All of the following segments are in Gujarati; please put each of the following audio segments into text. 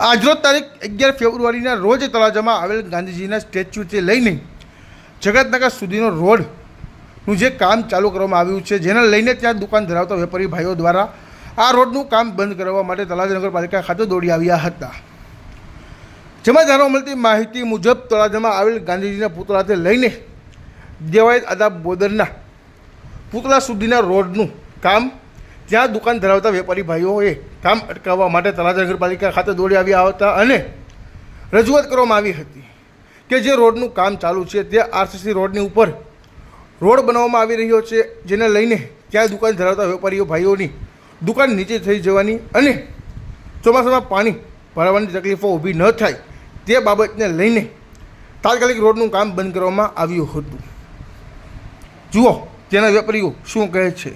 આજરોજ તારીખ અગિયાર ફેબ્રુઆરીના રોજ તળાજામાં આવેલ ગાંધીજીના સ્ટેચ્યુથી લઈને જગતનગર સુધીનો રોડનું જે કામ ચાલુ કરવામાં આવ્યું છે, જેને લઈને ત્યાં દુકાન ધરાવતા વેપારી ભાઈઓ દ્વારા આ રોડનું કામ બંધ કરવા માટે તળાજા નગરપાલિકા ખાતે દોડી આવ્યા હતા. જેમાં જાણવા મળતી માહિતી મુજબ તળાજામાં આવેલ ગાંધીજીના પુતળાથી લઈને દેવાયત આદા બોદરના પુતળા સુધીના રોડનું કામ ત્યાં દુકાન ધરાવતા વેપારી ભાઈઓએ કામ અટકાવવા માટે તળાજા નગરપાલિકા ખાતે દોડી આવ્યા હતા અને રજૂઆત કરવામાં આવી હતી કે જે રોડનું કામ ચાલુ છે તે આરસીસી રોડની ઉપર રોડ બનાવવામાં આવી રહ્યો છે, જેને લઈને ત્યાં દુકાન ધરાવતા વેપારીઓ ભાઈઓની દુકાન નીચે થઈ જવાની અને ચોમાસામાં પાણી ભરાવાની તકલીફો ઊભી ન થાય તે બાબતને લઈને તાત્કાલિક રોડનું કામ બંધ કરવામાં આવ્યું હતું. જુઓ, તેના વેપારીઓ શું કહે છે.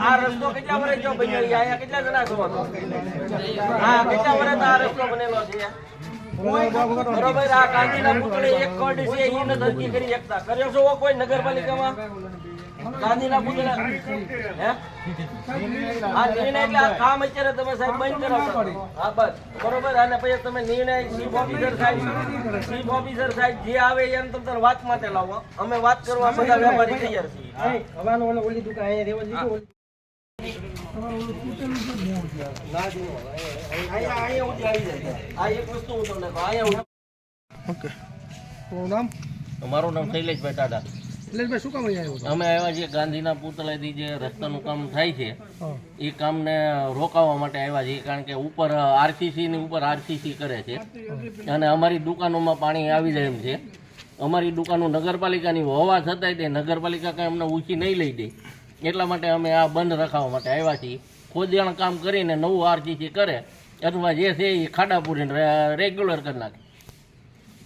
આ રસ્તો કેટલા વર્ષ એક કોડ છે? એ નથી કરી શકતા કર્યો છો કોઈ નગરપાલિકામાં ગાંધીના પુતળા. હે? આ નિર્ણય એટલે આ કામ અત્યારે તમે સાહેબ બંધ કરાવો હા બસ. બરોબર? અને પછી તમે નિર્ણય ચીફ ઓફિસર સાહેબ ચીફ ઓફિસર સાહેબ જે આવે એને તમે તાર વાત માટે લાવો. અમે વાત કરવા બધા વેપારી તૈયાર છીએ. અહીંયા અહીંયા ઉઠી આવી જાય. આ એક વસ્તુ હું તમને કહું. અહીંયા ઉઠી ઓકે. નામ? મારું નામ શૈલેષભાઈ ટાટા નિલેશભાઈ શું કામ અહીંયા અમે આવ્યા છીએ ગાંધીના પૂતળાથી જે રસ્તાનું કામ થાય છે એ કામને રોકાવવા માટે આવ્યા છીએ કારણ કે ઉપર આરસીસીની ઉપર આરસીસી કરે છે. અને અમારી દુકાનોમાં પાણી આવી જાય એમ છે. અમારી દુકાનો નગરપાલિકાની હોવા છતાંય તે નગરપાલિકા કાંઈ અમને ઊંચી નહીં લઈ દે. એટલા માટે અમે આ બંધ રખાવવા માટે આવ્યા છીએ. ખોદિયાણ કામ કરીને નવું આરસીસી કરે અથવા જે છે એ ખાડા પૂરીને રેગ્યુલર કરી નાખે.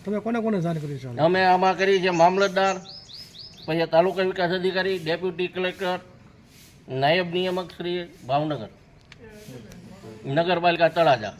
તમે કોને કોને જાણ કરી છે? અમે આમાં કરી છે મામલતદાર પછી તાલુકા વિકાસ અધિકારી ડેપ્યુટી કલેક્ટર નાયબ નિયામક શ્રી ભાવનગર. નગરપાલિકા તળાજા.